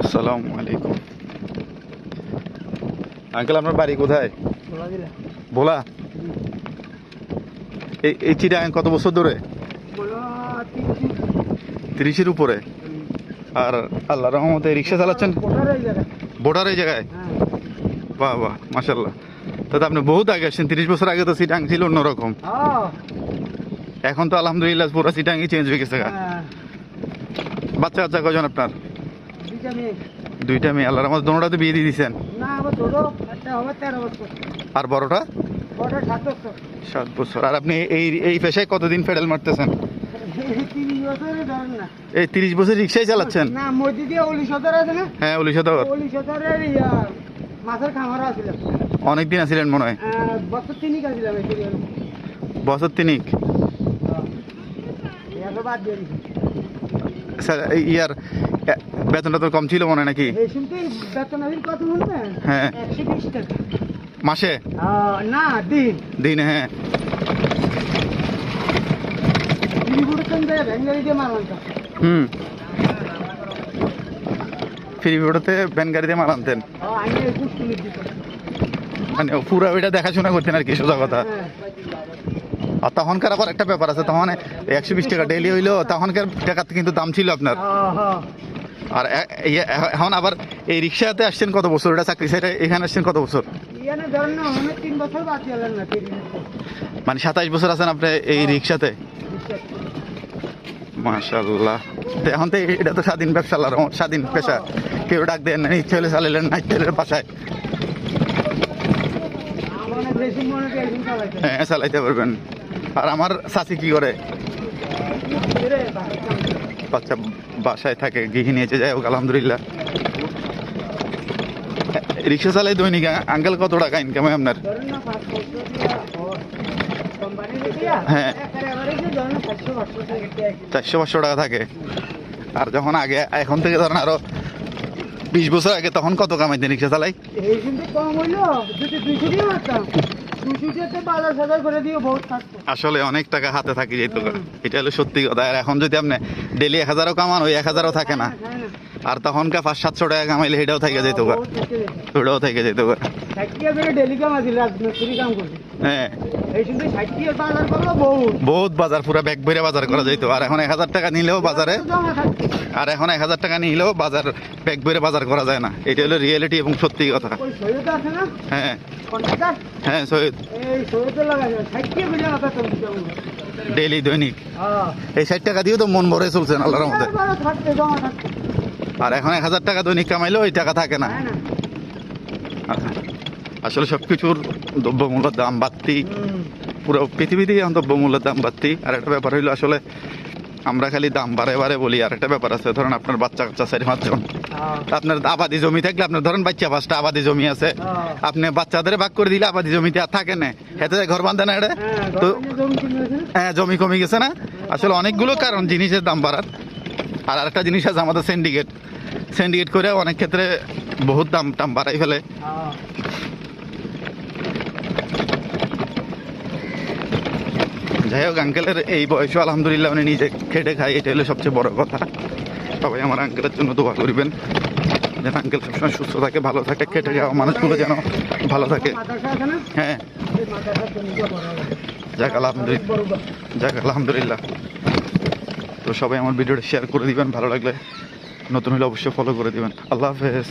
আসসালামু আলাইকুম। আঙ্কেল আপনার বাড়ি কোথায়? ভোলা? এই এই চিটাগাং কত বছর ধরে? তিরিশের উপরে? আর আল্লাহ রহমতে রিক্সা চালাচ্ছেন? ভোটার এই জায়গায়। বাহ বাহ মাসাল্লাহ তো আপনি বহুত আগে আসছেন তিরিশ বছর আগে তো সিটাং ছিল অন্যরকম। এখন তো আলহামদুলিল্লাহ পুরো সিটাংই চেঞ্জ হয়ে গেছে বাচ্চা কাচ্চা কজন আপনার? দুইটা মেয়ে। আল্লাহর আমার দোনোটাতে বিয়ে দিয়ে দিয়েছেন? আর বড়টা? সাত বছর। আর আপনি এই এই পেশায় কতদিন ফেডাল মারতেছেন? এই তিরিশ বছর রিক্সায় চালাচ্ছেন? অলি সদর হ্যাঁ তো অলি খামার অনেকদিন আছিলেন মনে হয়? বছর তিনিক স্যার ইয়ার বেতনটা তো কম ছিল মনে নাকি? হ্যাঁ। মাসে? না দিন। দিনে হ্যাঁ। হুম। ফ্রি ভিডিওতে ভ্যান গাড়িতে আনতেন। মানে পুরো ওইটা দেখাশোনা করতেন আর কি সোজা কথা। হ্যাঁ। আর তখনকার আবার একটা ব্যাপার আছে তখন একশো বিশ টাকা ডেলি হইল তখনকার টাকাতে কিন্তু দাম ছিল আপনার। হ্যাঁ আর এখন আবার এই রিক্সাতে আসছেন কত বছর? এটা চাকরি এখানে আসছেন কত বছর? মানে সাতাইশ বছর আছেন আপনি এই রিক্সাতে? মাশাল্লাহ এখন তো এটা তো স্বাধীন ব্যবসা স্বাধীন পেশা। কেউ ডাক দেন না ইচ্ছে হলে চালাইলেন না ইচ্ছে হলে বাসায় মানে বেশি মনে টেনশন চালাইছে হ্যাঁ চালাইতে পারবেন। আর আমার চাচি কি করে? বাচ্চা বাসায় থাকে গৃহিণী এসে যায় হোক আলহামদুলিল্লাহ। রিক্সা চালাই দৈনিক আঙ্কেল কত টাকা ইনকাম হয় আপনার? হ্যাঁ। চারশো পাঁচশো টাকা থাকে। আর যখন আগে এখন থেকে ধরেন আরও বিশ বছর আগে তখন কত কামাইতে রিক্সা চালাই এই কিন্তু কম হইল যদি দুইশো দিয়ে আসলে অনেক টাকা হাতে থাকি যেত এটা হলো সত্যি কথা। আর এখন যদি আপনি ডেলি এক হাজারও কামান ওই এক হাজারও থাকে না। আর তখনকার পাঁচ সাতশো টাকা কামাইলে সেটাও থেকে যেত। ওটাও থেকে যেত। হ্যাঁ। বহুত। বাজার পুরো ব্যাগ বাজার করা যেত। আর এখন এক হাজার টাকা নিলেও বাজারে আর এখন এক হাজার টাকা নিলেও বাজার ব্যাগ বাজার করা যায় না। এটা হলো রিয়েলিটি এবং সত্যি কথা। হ্যাঁ। হ্যাঁ সৈয়দ। ডেলি দৈনিক। হ্যাঁ। এই ষাট টাকা দিয়েও তো মন ভরে চলছে আল্লাহর মধ্যে বারো থাকতে জমা থাকতো আর এখন এক হাজার টাকা দৈনিক কামাইলেও ওই টাকা থাকে না আচ্ছা। আসলে সব কিছুর দ্রব্যমূল্যের দাম বাড়তি। পুরো পৃথিবীতেই এখন দ্রব্যমূল্যের দাম বাড়তি আর একটা ব্যাপার হইল আসলে আমরা খালি দাম বারে বারে বলি আর একটা ব্যাপার আছে ধরেন আপনার বাচ্চা কাচ্চা চারি পাঁচজন হ্যাঁ। আপনার আবাদি জমি থাকলে আপনার ধরেন বাচ্চা পাঁচটা আবাদি জমি আছে হ্যাঁ। আপনি বাচ্চাদের ভাগ করে দিলে আবাদি জমিতে আর থাকে না হেতে ঘর বাঁধে না এটা হ্যাঁ, তো? হ্যাঁ জমি কমে গেছে না আসলে অনেকগুলো কারণ জিনিসের দাম বাড়ার আর আরেকটা জিনিস আছে আমাদের সিন্ডিকেট সিন্ডিকেট করে অনেক ক্ষেত্রে বহুত দাম টাম বাড়াই ফেলে। যাই হোক আঙ্কেলের এই বয়সে আলহামদুলিল্লাহ উনি নিজে খেটে খায়, এটা হলো সবচেয়ে বড় কথা সবাই আমার আঙ্কেলের জন্য দোয়া করবেন যেন আঙ্কেল সবসময় সুস্থ থাকে, ভালো থাকে, খেটে যাওয়া মানুষগুলো যেন ভালো থাকে হ্যাঁ। যাক, আলহামদুলিল্লাহ। যাক, আলহামদুলিল্লাহ তো সবাই আমার ভিডিওটা শেয়ার করে দিবেন, ভালো লাগলে নতুন হলে অবশ্যই ফলো করে দিবেন। আল্লাহ হাফেজ।